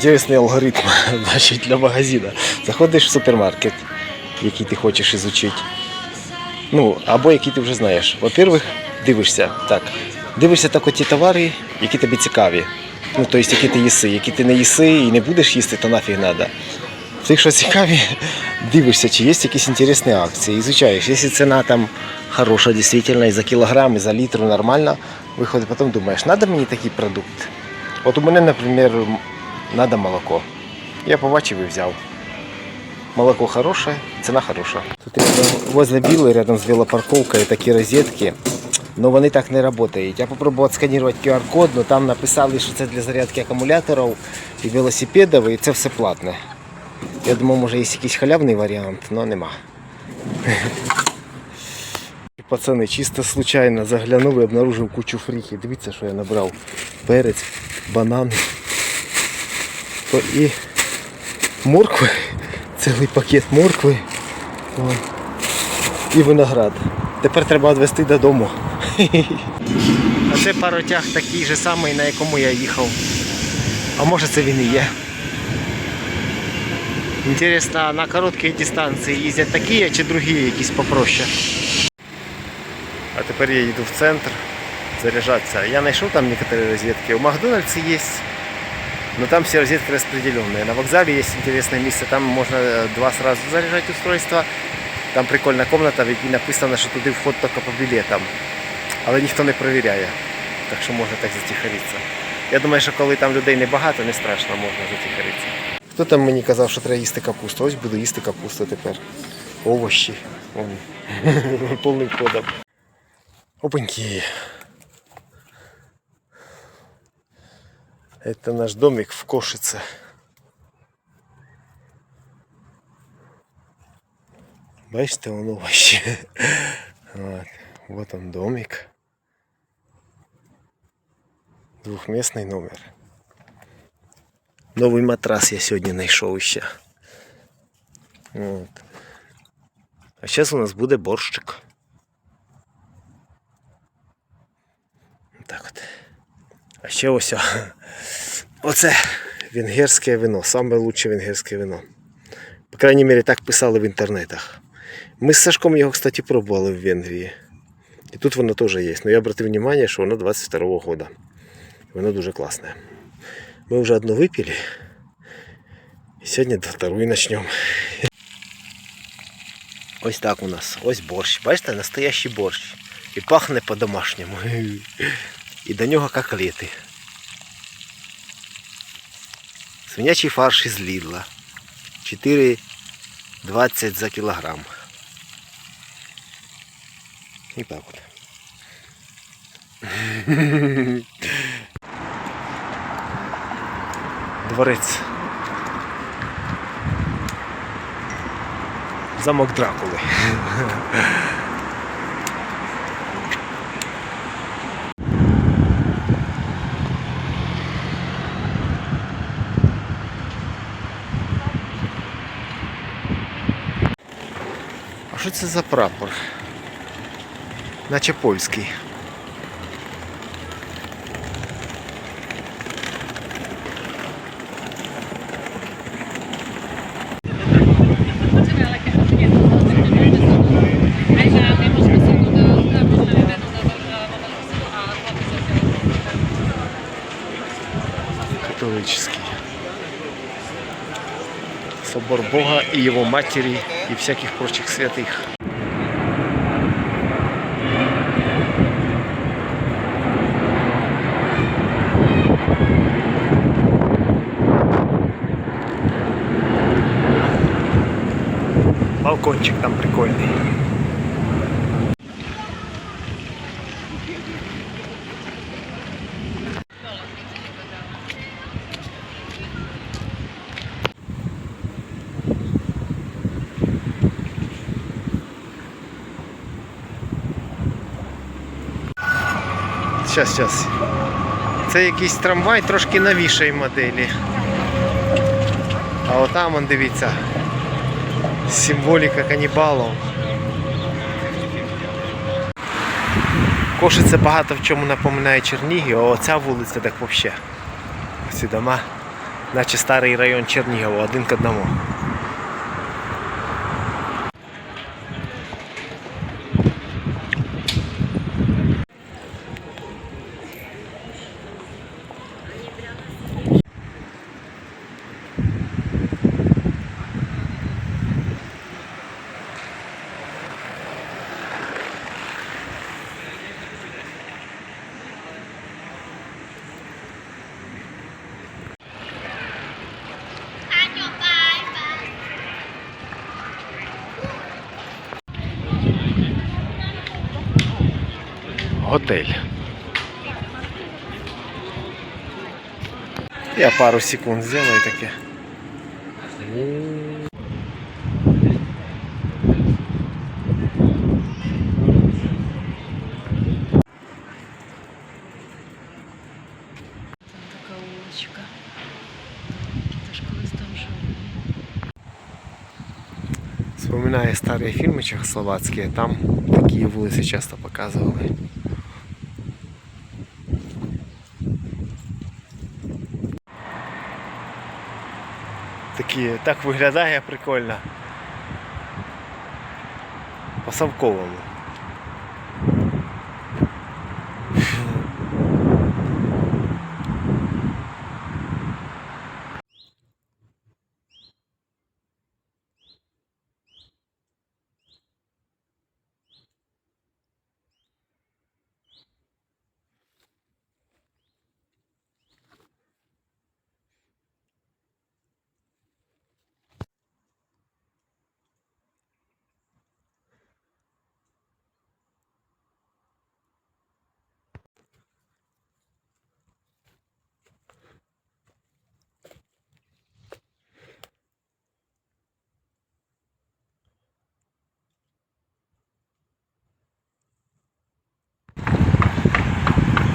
інтересний алгоритм значить, для магазину. Заходиш в супермаркет, який ти хочеш ізучити. Ну, або який ти вже знаєш. Во-первых, дивишся так. Дивишся так ті товари, які тобі цікаві. Ну, тобто, які ти їси. Які ти не їси і не будеш їсти, то нафіг треба. Тих, що цікаві, дивишся, чи є якісь інтересні акції, ізучаєш. Якщо ціна там хороша, дійсно, і за кілограм, і за літр нормально, виходить, потім думаєш, треба мені такий продукт. От у мене, наприклад, треба молоко. Я побачив і взяв. Молоко хороше, ціна хороша. Тут возле Білої, рядом з велопарковкою такі розетки. Ну вони так не працюють. Я спробував сканувати QR-код, але там написали, що це для зарядки акумуляторів і велосипедів, і це все платне. Я думав, може є якийсь халявний варіант, але нема. Пацани, чисто случайно заглянув і обнаружив кучу фріхів. Дивіться, що я набрав. Перець, банани. То і моркви, цілий пакет моркви. І виноград. Тепер треба відвезти додому. А це паротяг такий же самий, на якому я їхав. А може це він і є. Интересно, на короткій дистанції їздять такі чи другі якісь попроще? А тепер я їду в центр заряджатися. Я знайшов там некоторые розетки. У Макдональдсе є, но там все розетки распределенные. На вокзале есть интересное место, там можно э, два сразу заряжать устройства. Там прикольна комната, в написано, що туди вход тільки по білетам. Але ніхто не перевіряє. Так що можна так затихаритися. Я думаю, що коли там людей небагато, не страшно, можна затихаритися. Хто там мені казав, що треба їсти капусту? Ось буду їсти капусту тепер. Овощі. Повним ходом. Опаньки. Это наш домик в Кошице. Бачите, вон овощі. Вот. вот он домик. Двухместный номер. Новий матрас я сьогодні знайшов ще. От. А зараз у нас буде борщик. Ще ось. Оце венгерське вино. Саме лучше венгерське вино. По крайній мірі так писали в інтернетах. Ми з Сашком його, кстати, пробували в Венгрії. І тут воно теж є. Но я обратив увагу, що воно 22-го года. Воно дуже класне. Мы уже одно выпили. И сегодня до вторую начнем. Ось так у нас. Ось борщ. Бачите, настоящий борщ. І пахне по-домашньому. І до нього котлети. Свинячий фарш із Лідла. 4,20 за кілограм. І так от. Дворець. Замок Дракули. Що це за прапор? Наче польський. И Его Матери и всяких прочих святых. Балкончик там прикольный. Щас, щас. Це якийсь трамвай трошки новішої моделі. А отам он дивіться. Символіка канібалів. Кошице багато в чому напоминає Чернігів, а оця вулиця так взагалі. Ці дома Наче старий район Чернігова, один к одному. готель. Я пару секунд сделаю таке. Вспоминаю старые фильмы чехословацкие, там такие улицы часто показывали. Такі, так виглядає прикольно. По Савковому.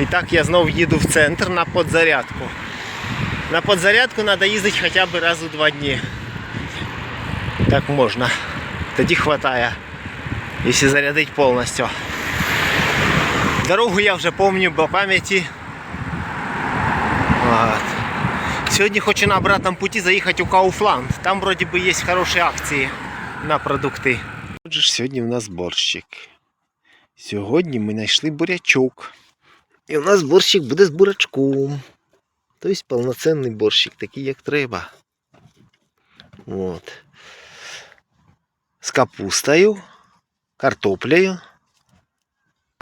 І так я знов їду в центр на подзарядку. На подзарядку треба їздити хоча б раз у два дні. Так можна. Тоді хватає, якщо зарядити повністю. Дорогу я вже пам'ятаю по пам'яті. Сьогодні хочу на обратному путі заїхати у Кауфланд. Там вроді би є хороші акції на продукти. Отже сьогодні у нас борщик. Сьогодні ми знайшли бурячок. І у нас борщик буде з бурачком. Тобто повноцінний борщик, такий як треба. От. З капустою, картоплею,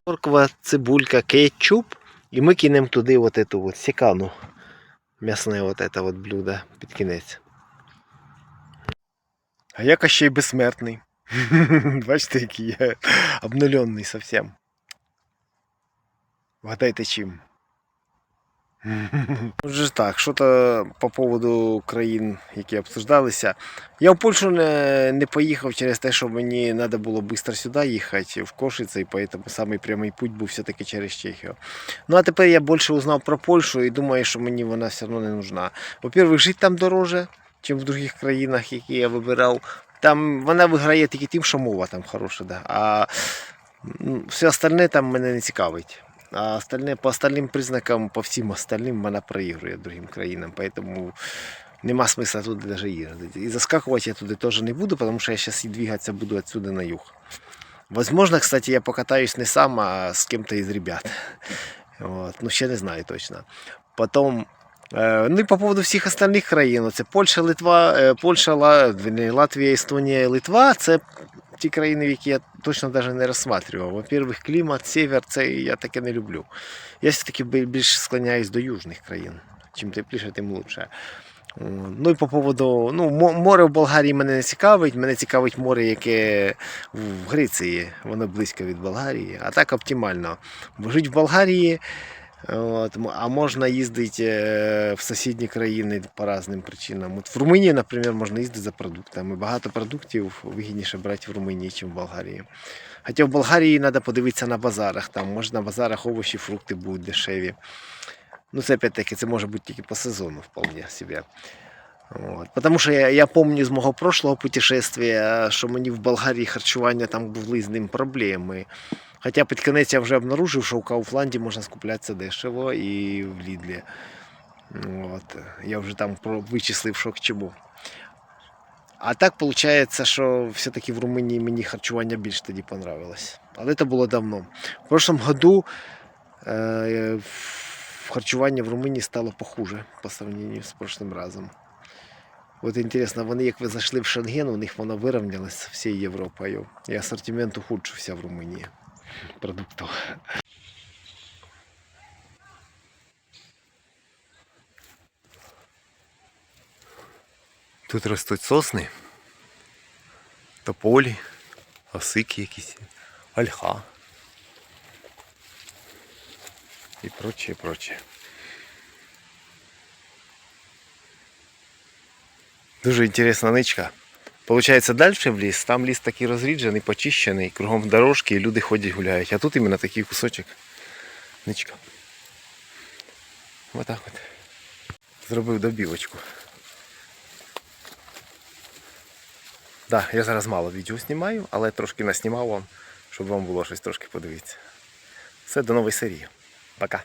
морква, цибулька, кетчуп. І ми кинемо туди от эту от сікану. М'ясне от это от блюдо під кінець. А я ще й безсмертний. Бачите, який я обнуленный совсем. Вгадайте чим. Отже так, що то по поводу країн, які обсуждалися. Я в Польщу не, не поїхав через те, що мені треба було швидко сюди їхати, в Кошице, і поэтому самий прямий путь був все-таки через Чехію. Ну а тепер я більше узнав про Польщу і думаю, що мені вона все одно не нужна. Во-первых, жити там дороже, ніж в інших країнах, які я вибирав. Там вона виграє тільки тим, що мова там хороша. Да. А все остальне там мене не цікавить. А остальне, по остальным признакам, по всім остальным вона проігрує другим країнам. Поэтому нема смисла туди даже їздити. І заскакувати я туди теж не буду, тому що я зараз і двигатися буду отсюда на юг. Возможно, кстати, я покатаюсь не сам, а з кем-то із ребят. Вот. Ну, ще не знаю точно. Потом, е, ну і по поводу всіх остальних країн, це Польща, Литва, е, Польща, Ла- не, Латвія, Естонія, Литва, це ті країни, які я точно навіть не розсматривав. Во-первых, клімат, север, це я таке не люблю. Я все-таки бі- більш склоняюсь до южних країн. Чим тепліше, тим лучше. Ну і по поводу, ну, море в Болгарії мене не цікавить. Мене цікавить море, яке в Греції, воно близько від Болгарії, а так оптимально. Жити в Болгарії, от, а можна їздити е, в сусідні країни по різним причинам. От в Румунії, наприклад, можна їздити за продуктами. Багато продуктів вигідніше брати в Румунії, ніж в Болгарії. Хоча в Болгарії треба подивитися на базарах. Там може на базарах овочі, фрукти будуть дешеві. Ну, це опять-таки, це може бути тільки по сезону вполне себе. От. Потому що я, я пам'ятаю з мого прошлого путешествия, що мені в Болгарії харчування там були з ним проблеми. Хоча під кінець я вже обнаружив, що у Кауфланді можна скуплятися дешево і в Лідлі. От. Я вже там вичислив, що к чому. А так виходить, що все-таки в Румунії мені харчування більш тоді понравилось. Але це було давно. В прошлом году е, харчування в Румунії стало похуже по сравнению з прошлым разом. От інтересно, вони як ви зайшли в Шенген, у них воно вирівнялось з всією Європою. І асортимент ухудшився в Румунії продуктів. Тут ростуть сосни, тополі, осики якісь, ольха. І прочее, прочее. Дуже інтересна ничка. Получається, далі в ліс, там ліс такий розріджений, почищений, кругом дорожки, і люди ходять гуляють. А тут іменно такий кусочок. Ничка. Отак от. Зробив добівочку. Так, да, я зараз мало відео знімаю, але трошки наснімав вам, щоб вам було щось трошки подивитися. Все, до нової серії. Пока.